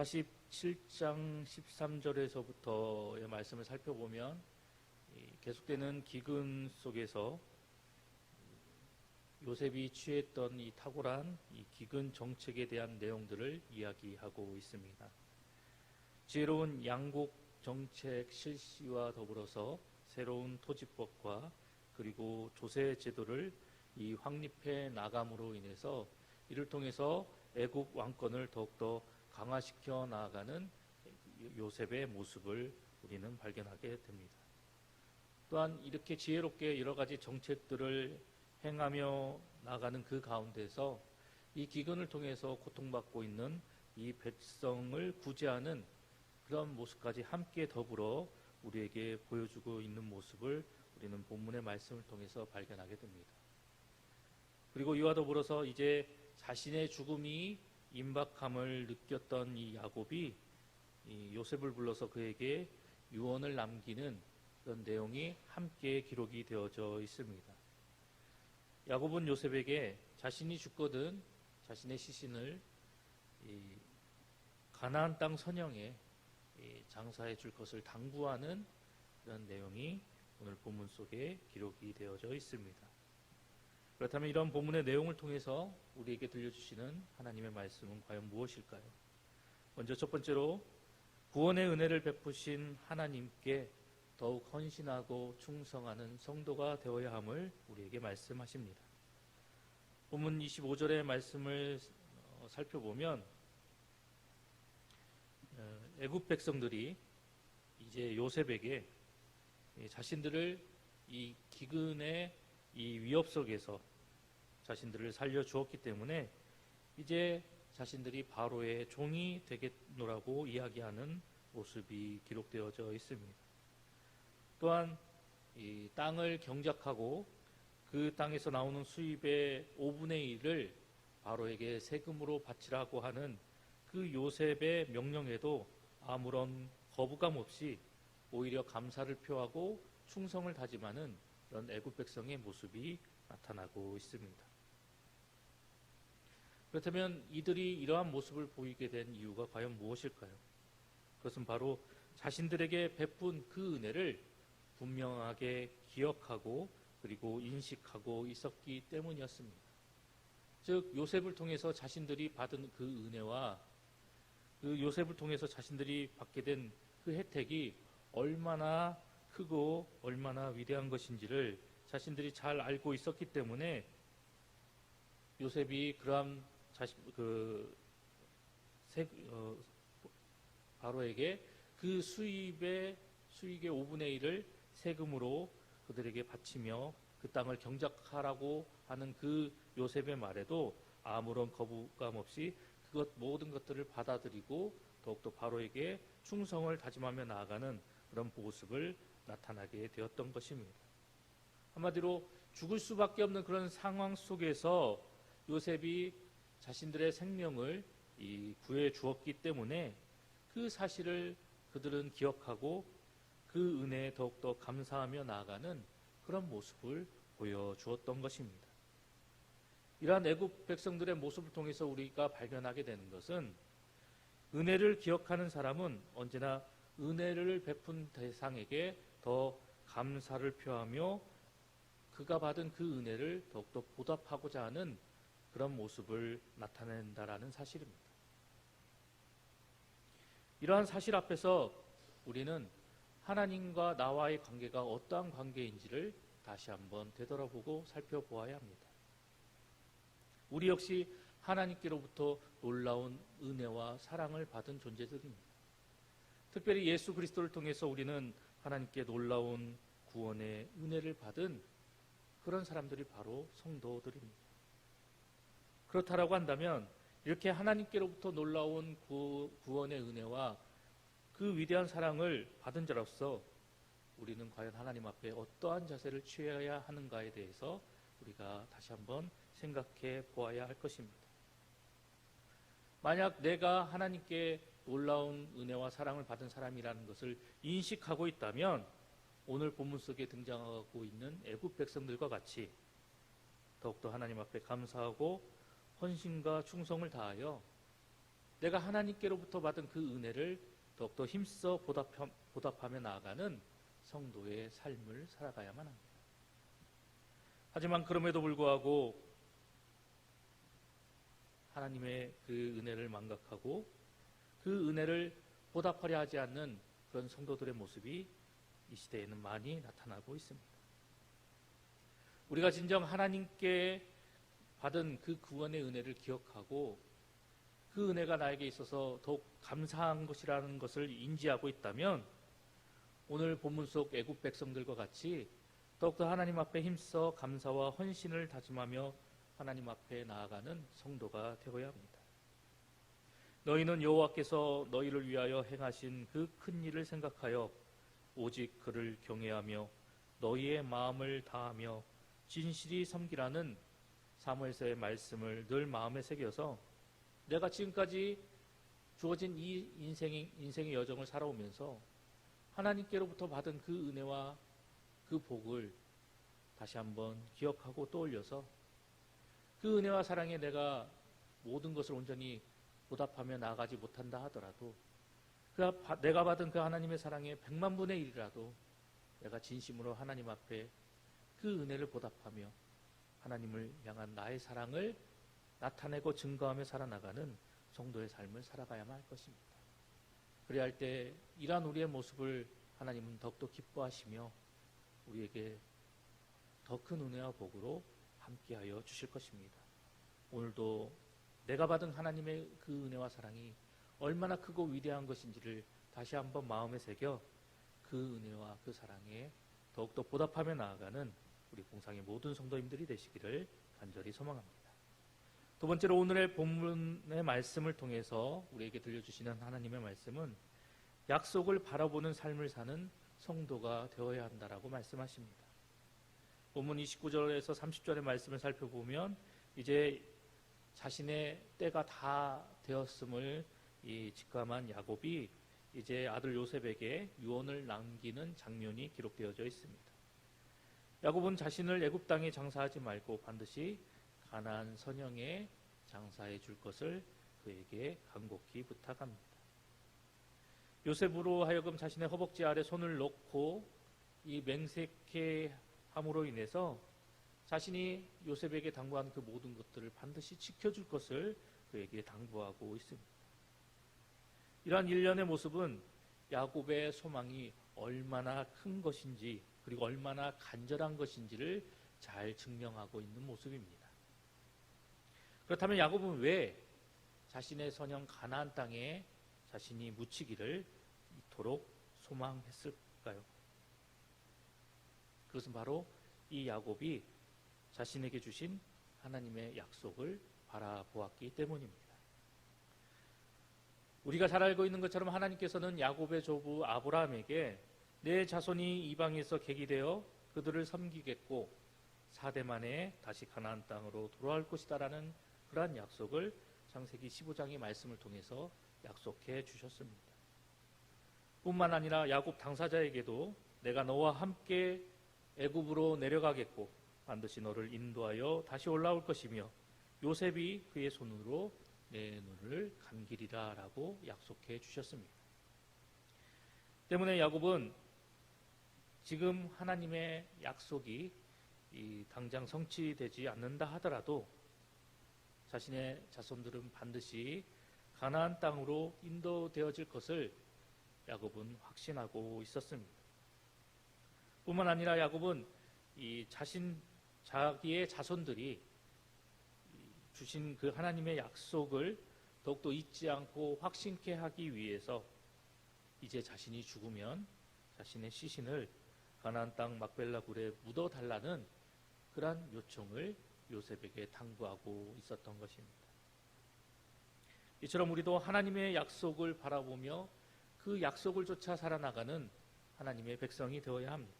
47장 13절에서부터의 말씀을 살펴보면 이 계속되는 기근 속에서 요셉이 취했던 이 탁월한 이 기근 정책에 대한 내용들을 이야기하고 있습니다. 지혜로운 양곡 정책 실시와 더불어서 새로운 토지법과 그리고 조세 제도를 이 확립해 나감으로 인해서 이를 통해서 애국 왕권을 더욱더 강화시켜 나아가는 요셉의 모습을 우리는 발견하게 됩니다. 또한 이렇게 지혜롭게 여러 가지 정책들을 행하며 나가는 그 가운데서 이 기근을 통해서 고통받고 있는 이 백성을 구제하는 그런 모습까지 함께 더불어 우리에게 보여주고 있는 모습을 우리는 본문의 말씀을 통해서 발견하게 됩니다. 그리고 이와 더불어서 이제 자신의 죽음이 임박함을 느꼈던 이 야곱이 이 요셉을 불러서 그에게 유언을 남기는 그런 내용이 함께 기록이 되어져 있습니다. 야곱은 요셉에게 자신이 죽거든 자신의 시신을 이 가나안 땅 선영에 이 장사해 줄 것을 당부하는 그런 내용이 오늘 본문 속에 기록이 되어져 있습니다. 그렇다면 이런 본문의 내용을 통해서 우리에게 들려주시는 하나님의 말씀은 과연 무엇일까요? 먼저 첫 번째로 구원의 은혜를 베푸신 하나님께 더욱 헌신하고 충성하는 성도가 되어야 함을 우리에게 말씀하십니다. 본문 25절의 말씀을 어, 살펴보면 어, 애굽 백성들이 이제 요셉에게 자신들을 이 기근의 이 위협 속에서 자신들을 살려 주었기 때문에 이제 자신들이 바로의 종이 되겠노라고 이야기하는 모습이 기록되어져 있습니다. 또한 이 땅을 경작하고 그 땅에서 나오는 수입의 5분의 1을 바로에게 세금으로 바치라고 하는 그 요셉의 명령에도 아무런 거부감 없이 오히려 감사를 표하고 충성을 다짐하는 그런 애굽 백성의 모습이 나타나고 있습니다. 그렇다면 이들이 이러한 모습을 보이게 된 이유가 과연 무엇일까요? 그것은 바로 자신들에게 베푼 그 은혜를 분명하게 기억하고 그리고 인식하고 있었기 때문이었습니다. 즉 요셉을 통해서 자신들이 받은 그 은혜와 그 요셉을 통해서 자신들이 받게 된 그 혜택이 얼마나 크고 얼마나 위대한 것인지를 자신들이 잘 알고 있었기 때문에 요셉이 그러한 자신 그 세, 어, 바로에게 그 수입의 수익의 5분의 1을 세금으로 그들에게 바치며 그 땅을 경작하라고 하는 그 요셉의 말에도 아무런 거부감 없이 그것 모든 것들을 받아들이고 더욱더 바로에게 충성을 다짐하며 나아가는 그런 모습을 나타나게 되었던 것입니다. 한마디로 죽을 수밖에 없는 그런 상황 속에서 요셉이 자신들의 생명을 구해 주었기 때문에 그 사실을 그들은 기억하고 그 은혜에 더욱더 감사하며 나아가는 그런 모습을 보여주었던 것입니다. 이러한 애굽 백성들의 모습을 통해서 우리가 발견하게 되는 것은 은혜를 기억하는 사람은 언제나 은혜를 베푼 대상에게 더 감사를 표하며 그가 받은 그 은혜를 더욱더 보답하고자 하는 그런 모습을 나타낸다라는 사실입니다. 이러한 사실 앞에서 우리는 하나님과 나와의 관계가 어떠한 관계인지를 다시 한번 되돌아보고 살펴보아야 합니다. 우리 역시 하나님께로부터 놀라운 은혜와 사랑을 받은 존재들입니다. 특별히 예수 그리스도를 통해서 우리는 하나님께 놀라운 구원의 은혜를 받은 그런 사람들이 바로 성도들입니다. 그렇다라고 한다면 이렇게 하나님께로부터 놀라운 구원의 은혜와 그 위대한 사랑을 받은 자로서 우리는 과연 하나님 앞에 어떠한 자세를 취해야 하는가에 대해서 우리가 다시 한번 생각해 보아야 할 것입니다. 만약 내가 하나님께 놀라운 은혜와 사랑을 받은 사람이라는 것을 인식하고 있다면 오늘 본문 속에 등장하고 있는 애굽 백성들과 같이 더욱더 하나님 앞에 감사하고 헌신과 충성을 다하여 내가 하나님께로부터 받은 그 은혜를 더욱더 힘써 보답하, 보답하며 나아가는 성도의 삶을 살아가야만 합니다. 하지만 그럼에도 불구하고 하나님의 그 은혜를 망각하고 그 은혜를 보답하려 하지 않는 그런 성도들의 모습이 이 시대에는 많이 나타나고 있습니다. 우리가 진정 하나님께 받은 그 구원의 은혜를 기억하고 그 은혜가 나에게 있어서 더욱 감사한 것이라는 것을 인지하고 있다면 오늘 본문 속 애굽 백성들과 같이 더욱더 하나님 앞에 힘써 감사와 헌신을 다짐하며 하나님 앞에 나아가는 성도가 되어야 합니다. 너희는 여호와께서 너희를 위하여 행하신 그 큰 일을 생각하여 오직 그를 경외하며 너희의 마음을 다하며 진실이 섬기라는 사무엘서의 말씀을 늘 마음에 새겨서 내가 지금까지 주어진 이 인생의, 인생의 여정을 살아오면서 하나님께로부터 받은 그 은혜와 그 복을 다시 한번 기억하고 떠올려서 그 은혜와 사랑에 내가 모든 것을 온전히 보답하며 나아가지 못한다 하더라도 그 내가 받은 그 하나님의 사랑의 백만 분의 일이라도 내가 진심으로 하나님 앞에 그 은혜를 보답하며 하나님을 향한 나의 사랑을 나타내고 증거하며 살아나가는 성도의 삶을 살아가야만 할 것입니다. 그래야 할 때 이러한 우리의 모습을 하나님은 더욱더 기뻐하시며 우리에게 더 큰 은혜와 복으로 함께하여 주실 것입니다. 오늘도 내가 받은 하나님의 그 은혜와 사랑이 얼마나 크고 위대한 것인지를 다시 한번 마음에 새겨 그 은혜와 그 사랑에 더욱더 보답하며 나아가는 우리 공상의 모든 성도님들이 되시기를 간절히 소망합니다. 두 번째로 오늘의 본문의 말씀을 통해서 우리에게 들려주시는 하나님의 말씀은 약속을 바라보는 삶을 사는 성도가 되어야 한다라고 말씀하십니다. 본문 29절에서 30절의 말씀을 살펴보면 이제 자신의 때가 다 되었음을 이 직감한 야곱이 이제 아들 요셉에게 유언을 남기는 장면이 기록되어져 있습니다. 야곱은 자신을 애굽 땅에 장사하지 말고 반드시 가나안 선영에 장사해 줄 것을 그에게 간곡히 부탁합니다. 요셉으로 하여금 자신의 허벅지 아래 손을 놓고 이 맹세케 함으로 인해서 자신이 요셉에게 당부한 그 모든 것들을 반드시 지켜줄 것을 그에게 당부하고 있습니다. 이러한 일련의 모습은 야곱의 소망이 얼마나 큰 것인지 그리고 얼마나 간절한 것인지를 잘 증명하고 있는 모습입니다. 그렇다면 야곱은 왜 자신의 선영 가나안 땅에 자신이 묻히기를 이토록 소망했을까요? 그것은 바로 이 야곱이 자신에게 주신 하나님의 약속을 바라보았기 때문입니다. 우리가 잘 알고 있는 것처럼 하나님께서는 야곱의 조부 아브라함에게 내 자손이 이방에서 객이되어 그들을 섬기겠고 사대 만에 다시 가나안 땅으로 돌아올 것이다라는 그러한 약속을 창세기 15장의 말씀을 통해서 약속해 주셨습니다. 뿐만 아니라 야곱 당사자에게도 내가 너와 함께 애굽으로 내려가겠고 반드시 너를 인도하여 다시 올라올 것이며 요셉이 그의 손으로 내 눈을 감기리라 라고 약속해 주셨습니다. 때문에 야곱은 지금 하나님의 약속이 당장 성취되지 않는다 하더라도 자신의 자손들은 반드시 가나안 땅으로 인도되어질 것을 야곱은 확신하고 있었습니다. 뿐만 아니라 야곱은 이 자신 자기의 자손들이 주신 그 하나님의 약속을 더욱더 잊지 않고 확신케 하기 위해서 이제 자신이 죽으면 자신의 시신을 가나안 땅 막벨라 굴에 묻어 달라는 그러한 요청을 요셉에게 당부하고 있었던 것입니다. 이처럼 우리도 하나님의 약속을 바라보며 그 약속을 쫓아 살아나가는 하나님의 백성이 되어야 합니다.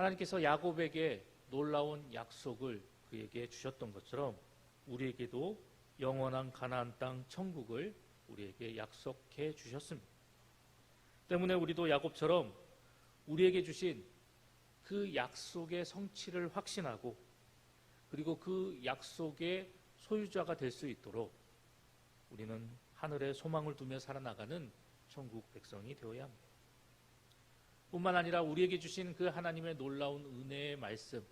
하나님께서 야곱에게 놀라운 약속을 그에게 주셨던 것처럼 우리에게도 영원한 가나안 땅 천국을 우리에게 약속해 주셨습니다. 때문에 우리도 야곱처럼 우리에게 주신 그 약속의 성취를 확신하고 그리고 그 약속의 소유자가 될 수 있도록 우리는 하늘에 소망을 두며 살아나가는 천국 백성이 되어야 합니다. 뿐만 아니라 우리에게 주신 그 하나님의 놀라운 은혜의 말씀,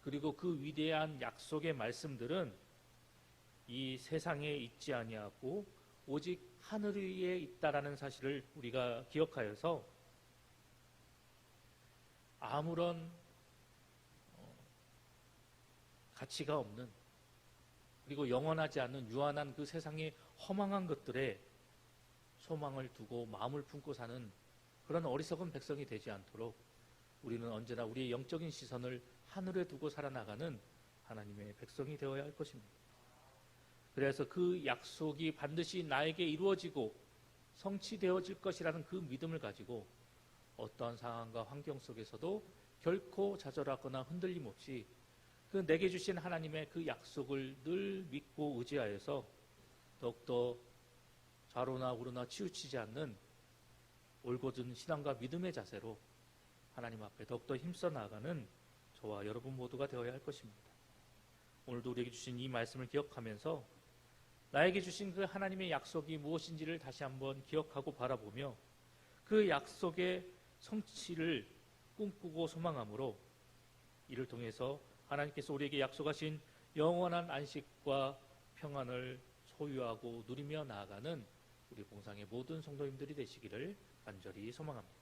그리고 그 위대한 약속의 말씀들은 이 세상에 있지 아니하고 오직 하늘 위에 있다라는 사실을 우리가 기억하여서 아무런 어, 가치가 없는 그리고 영원하지 않는 유한한 그 세상의 허망한 것들에 소망을 두고 마음을 품고 사는 그런 어리석은 백성이 되지 않도록 우리는 언제나 우리의 영적인 시선을 하늘에 두고 살아나가는 하나님의 백성이 되어야 할 것입니다. 그래서 그 약속이 반드시 나에게 이루어지고 성취되어질 것이라는 그 믿음을 가지고 어떠한 상황과 환경 속에서도 결코 좌절하거나 흔들림 없이 그 내게 주신 하나님의 그 약속을 늘 믿고 의지하여서 더욱더 좌로나 우로나 치우치지 않는 올곧은 신앙과 믿음의 자세로 하나님 앞에 더욱더 힘써 나아가는 저와 여러분 모두가 되어야 할 것입니다. 오늘도 우리에게 주신 이 말씀을 기억하면서 나에게 주신 그 하나님의 약속이 무엇인지를 다시 한번 기억하고 바라보며 그 약속의 성취를 꿈꾸고 소망함으로 이를 통해서 하나님께서 우리에게 약속하신 영원한 안식과 평안을 소유하고 누리며 나아가는 우리 봉상의 모든 성도님들이 되시기를 간절히 소망합니다.